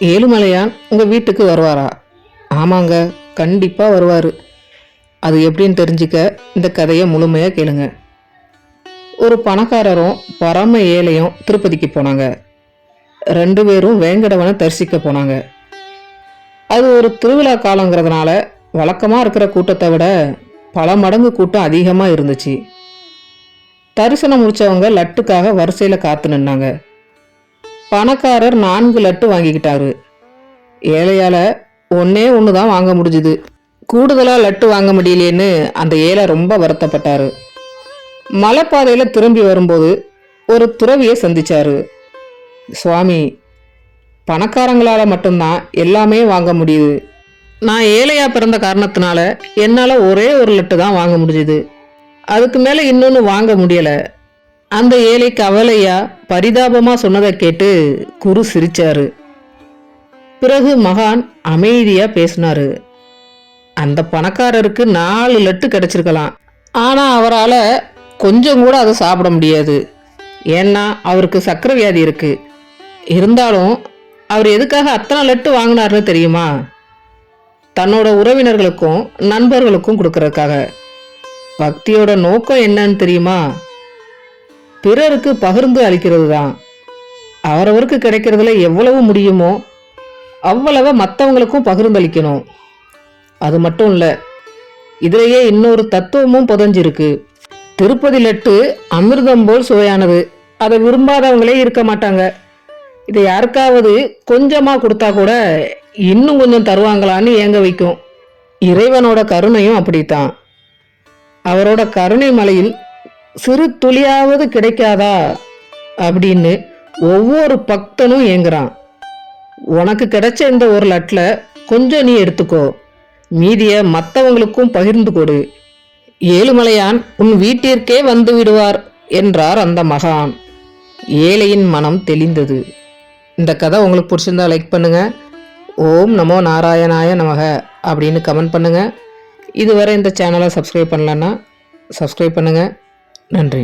ஏழுமலையான் உங்கள் வீட்டுக்கு வருவாரா? ஆமாங்க கண்டிப்பாக வருவார். அது எப்படின்னு தெரிஞ்சுக்க இந்த கதையை முழுமையாக கேளுங்க. ஒரு பணக்காரரும் பரம ஏழையும் திருப்பதிக்கு போனாங்க. ரெண்டு பேரும் வேங்கடவனை தரிசிக்க போனாங்க. அது ஒரு திருவிழா காலங்கிறதுனால வழக்கமாக இருக்கிற கூட்டத்தை விட பல மடங்கு கூட்டம் அதிகமாக இருந்துச்சு. தரிசனம் முடிச்சவங்க லட்டுக்காக வரிசையில் காத்து நின்னாங்க. பணக்காரர் நான்கு லட்டு வாங்கிக்கிட்டாரு. ஏழையால் ஒன்னே ஒன்று தான் வாங்க முடிஞ்சுது. கூடுதலாக லட்டு வாங்க முடியலையேன்னு அந்த ஏழை ரொம்ப வருத்தப்பட்டார். மலைப்பாதையில் திரும்பி வரும்போது ஒரு துறவியை சந்தித்தார் சுவாமி பணக்காரங்களால் மட்டும்தான் எல்லாமே வாங்க முடியுது. நான் ஏழையாக பிறந்த காரணத்தினால என்னால் ஒரே ஒரு லட்டு தான் வாங்க முடிஞ்சுது. அதுக்கு மேலே இன்னொன்று வாங்க முடியலை. அந்த ஏழை கவலையா பரிதாபமாக சொன்னதை கேட்டு குரு சிரிச்சாரு. பிறகு மகான் அமைதியாக பேசினாரு. அந்த பணக்காரருக்கு நாலு லட்டு கிடைச்சிருக்கலாம். ஆனால் அவரால் கொஞ்சம் கூட அதை சாப்பிட முடியாது. ஏன்னா அவருக்கு சக்கரை வியாதி இருக்கு. இருந்தாலும் அவர் எதுக்காக அத்தனை லட்டு வாங்கினார்னு தெரியுமா? தன்னோட உறவினர்களுக்கும் நண்பர்களுக்கும் கொடுக்கறதுக்காக. பக்தியோட நோக்கம் என்னன்னு தெரியுமா? பிறருக்கு பகிர்ந்து அளிக்கிறது தான் அவரவருக்கு கிடைக்கிறதுல எவ்வளவு முடியுமோ அவ்வளவு மற்றவங்களுக்கும் பகிர்ந்தளிக்கணும். அது மட்டும் இல்லை இதுலேயே இன்னொரு தத்துவமும் புதஞ்சிருக்கு. திருப்பதி லட்டு அமிர்தம் போல் சுவையானது. அதை விரும்பாதவங்களே இருக்க மாட்டாங்க. இதை யாருக்காவது கொஞ்சமாக கொடுத்தா கூட இன்னும் கொஞ்சம் தருவாங்களான்னு ஏங்க வைக்கும். இறைவனோட கருணையும் அப்படித்தான். அவரோட கருணை மலையில் சிறு துளியாவது கிடைக்காதா? அப்படின்னு ஒவ்வொரு பக்தனும் ஏங்குறான். உனக்கு கிடைச்ச இந்த ஒரு லட்டில் கொஞ்சம் நீ எடுத்துக்கோ. மீதியை மற்றவங்களுக்கும் பகிர்ந்து கொடு. ஏழுமலையான் உன் வீட்டிற்கே வந்து விடுவார் என்றார் அந்த மகான். ஏழையின் மனம் தெளிந்தது. இந்த கதை உங்களுக்கு பிடிச்சிருந்தா லைக் பண்ணுங்கள் ஓம் நமோ நாராயணாய நமக அப்படின்னு கமெண்ட் பண்ணுங்க. இதுவரை இந்த சேனலை சப்ஸ்கிரைப் பண்ணலன்னா சப்ஸ்கிரைப் பண்ணுங்கள் நன்றி